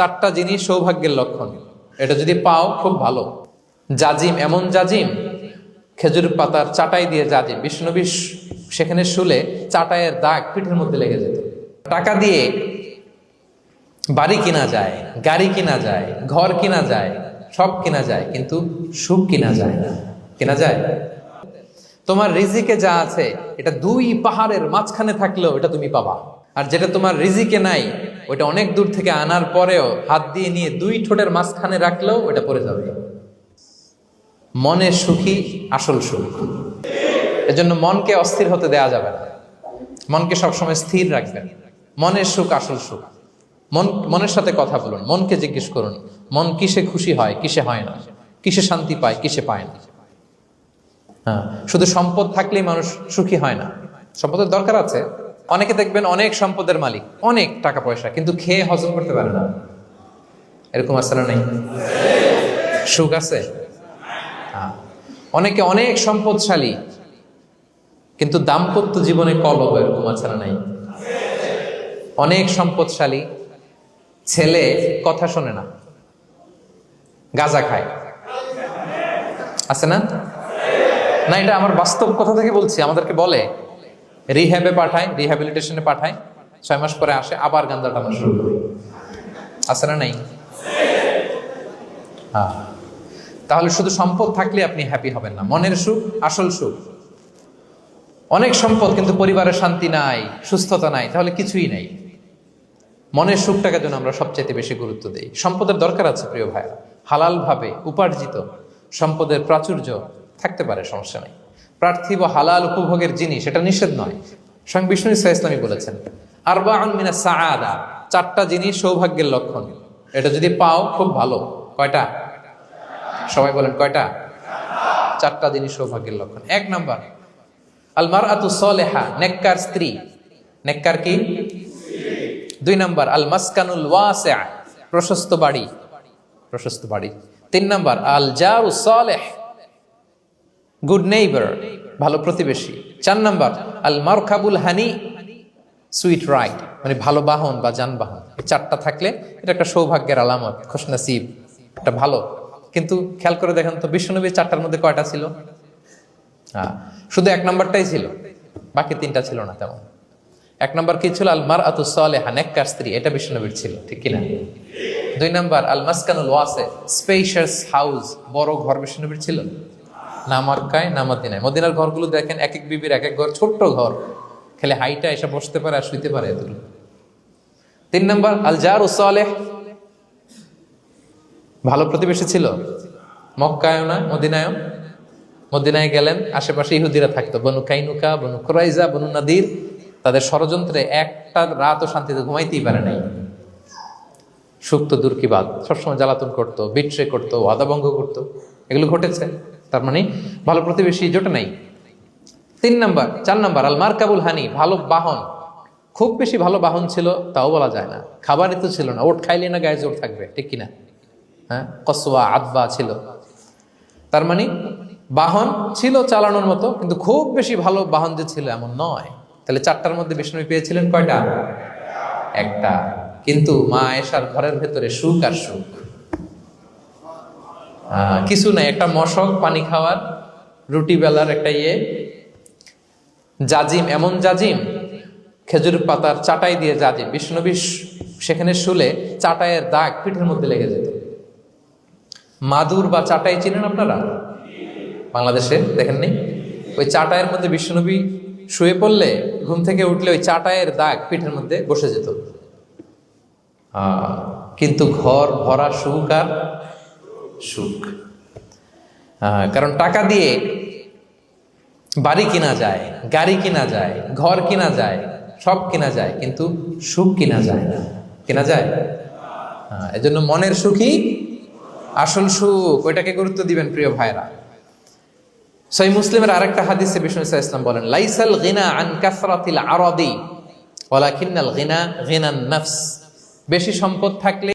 চারটা জিনিস সৌভাগ্যের লক্ষণ। এটা যদি পাও, খুব ভালো। জাজিম, এমন জাজিম, খেজুর পাতার চাটাই দিয়ে জাজিম। বিষ্ণুবী সেখানে শুলে চাটাইয়ের দাগ পিঠের মধ্যে লেগে যেত। টাকা দিয়ে বাড়ি কিনা যায়, গাড়ি কিনা যায়, ঘর কিনা যায়, সব কিনা যায়, কিন্তু সুখ কিনা যায় না। কিনা যায়? তোমার রিজিকে যা আছে, এটা দুই পাহাড়ের মাঝখানে থাকলেও এটা তুমি পাবা। আর যেটা তোমার রিজিকে নাই ওটা অনেক দূর থেকে আনার পরেও হাত দিয়ে নিয়ে দুই ঠোঁটের মাঝখানে রাখলেও ওটা পড়ে যাবে। মনে সুখী, আসল সুখ। এজন্য মনকে অস্থির হতে দেয়া যাবে না। মনকে সবসময় স্থির রাখবেন। মনের সুখ, আসল সুখ। মন, মনের সাথে কথা বলুন, মনকে জিজ্ঞেস করুন, মন কিসে খুশি হয়, কিসে হয় না? কিসে শান্তি পায়, কিসে পায় না? হ্যাঁ শুধু সম্পদ থাকলেই মানুষ সুখী হয় না। সম্পদের দরকার আছে অনেকে দেখবেন অনেক সম্পদের মালিক, অনেক টাকা পয়সা, কিন্তু খেয়ে হজম করতে পারে না। এরকম আছে না নেই? সুখ আছে? হ্যাঁ। অনেকে অনেক সম্পদশালী, কিন্তু দাম্পত্য জীবনে কলহ এরকম আছে না নাই? অনেক সম্পদশালী, ছেলে কথা শোনে না, গাজা খায়। আছে না? না, এটা আমার বাস্তব কথা থেকে বলছি, আমাদেরকে বলে। রিহ্যাবে পাঠায় রিহ্যাবিলিটেশনে পাঠায়, ছয় মাস পরে আসে, আবার গান্দা টানা শুরু করে। আছে না নাই? হ্যাঁ। তাহলে শুধু সম্পদ থাকলে আপনি হ্যাপি হবেন না। মনের সুখ, আসল সুখ। অনেক সম্পদ কিন্তু পরিবারের শান্তি নাই, সুস্থতা নাই, তাহলে কিছুই নাই। মনের সুখটাকে যেন আমরা সবচেয়ে বেশি গুরুত্ব দিই। সম্পদের দরকার আছে, প্রিয় ভাইয়া হালালভাবে উপার্জিত সম্পদের প্রাচুর্য থাকতে পারে, সমস্যা নেই। পার্থিব হালাল উপভোগের জিনিস এটা নিষেধ নয়। স্বয়ং বিষ্ণু ইসা ইসলামী বলেছেন আরবা মিনা সাআদা চারটা জিনিস সৌভাগ্যের লক্ষণ। এটা যদি পাও, খুব ভালো। কয়টা? সবাই বলেন, কয়টা? চারটা জিনিস সৌভাগ্যের লক্ষণ। এক নাম্বার আলমার আতু সলেহা নেককার স্ত্রী। নেককার কি? দুই নাম্বার, আল মাসকানুল ওয়াসিআ প্রশস্ত বাড়ি। প্রশস্ত বাড়ি। তিন নাম্বার, আল জাউ সালেহ গুড নেইবার ভালো প্রতিবেশী। চার নাম্বার, আল মারখাবুল হানি, সুইট রাইড মানে ভালো বাহন বা যানবাহন চারটা থাকলে এটা একটা সৌভাগ্যের আলামত, খোশনাসিব, একটা ভালো। কিন্তু খেয়াল করে দেখেন তো বিশ্বনবীর চারটার মধ্যে কয়টা ছিল? হ্যাঁ শুধু এক নাম্বারটাই ছিল, বাকি তিনটা ছিল না তেমন। এক নম্বর কি ছিল? আলমার আতু সালেহা, নেককার স্ত্রী, এটা বিষ্ণুনবীর ছিল, ঠিক কিনা? দুই নাম্বার, আল মাসকানুল ওয়াসে স্পেশাস হাউস বড় ঘর বিষ্ণুনবীর ছিল? না মক্কায় না মদিনায় মদিনার ঘরগুলো দেখেন এক এক বিবির এক এক ঘর, ছোট্ট ঘর। খেলে হাইটা এসে বসতে পারে আর শুইতে পারে এতগুলো তিন নম্বর আল জার সালেহ। ভালো প্রতিবেশী ছিল? মক্কায়ও না, মদিনায়ও? মদিনায় গেলেন, আশেপাশে ইহুদিরা থাকতো। বনু কাইনুকা, বনু কোরাইজা, বনু নাদির। তাদের ষড়যন্ত্রে একটা রাতও শান্তিতে ঘুমাইতেই পারে নাই। সুক্ত দুর্কিবাদ। সবসময় জ্বালাতন করতো, বিট্রে করতো, ওয়াদাভঙ্গ করতো। এগুলো ঘটেছে। তার মানে ভালো প্রতিবেশী জোটে নাই। তিন নাম্বার, চার নাম্বার আল মার্কাবুল হানি, ভালো বাহন। খুব বেশি ভালো বাহন ছিল, তাও বলা যায় না। খাবারই তো ছিল না, ওট খাইলে না গায়ে জোর থাকবে, ঠিক কিনা? হ্যাঁ কসোয়া আদবা ছিল। তার মানে বাহন ছিল চালানোর মতো, কিন্তু খুব বেশি ভালো বাহন যে ছিল এমন নয়। তাহলে চারটার মধ্যে বিষ্ণু পেয়েছিলেন কয়টা? একটা। কিন্তু মা এসার ঘরের ভেতরে সুখ আর সুখ। কিছু নাই, একটা মশক, পানি খাওয়ার, রুটি বেলার একটা ইয়ে। জাজিম, এমন জাজিম, খেজুর পাতার চাটাই দিয়ে জাজিম। বিষ্ণুবী সেখানে শুলে চাটাইয়ের দাগ পিঠের মধ্যে লেগে যেত। মাদুর বা চাটাই চিনেন আপনারা? বাংলাদেশে, দেখেননি? ওই চাটাইয়ের মধ্যে বিষ্ণুনবী শুয়ে পড়লে, ঘুম থেকে উঠলে ওই চাটাইয়ের দাগ পিঠের মধ্যে বসে যেত। কিন্তু ঘর ভরা সুখ আর সুখ। কারণ টাকা দিয়ে বাড়ি কিনা যায়, গাড়ি কিনা যায়, ঘর কিনা যায়, সব কিনা যায়, কিন্তু সুখ কিনা যায় না। কিনা যায়? এজন্য মনের সুখই আসল সুখ। ওইটাকে গুরুত্ব দিবেন প্রিয় ভাইরা সই মুসলিমের আরেকটা হাদিসে বিষ্ণু ইসলাম বলেন, লাইসাল গিনা আন কাসরাতিল আরাদি, ওয়ালাকিন্নাল গিনা গিনান নাফস। বেশি সম্পদ থাকলে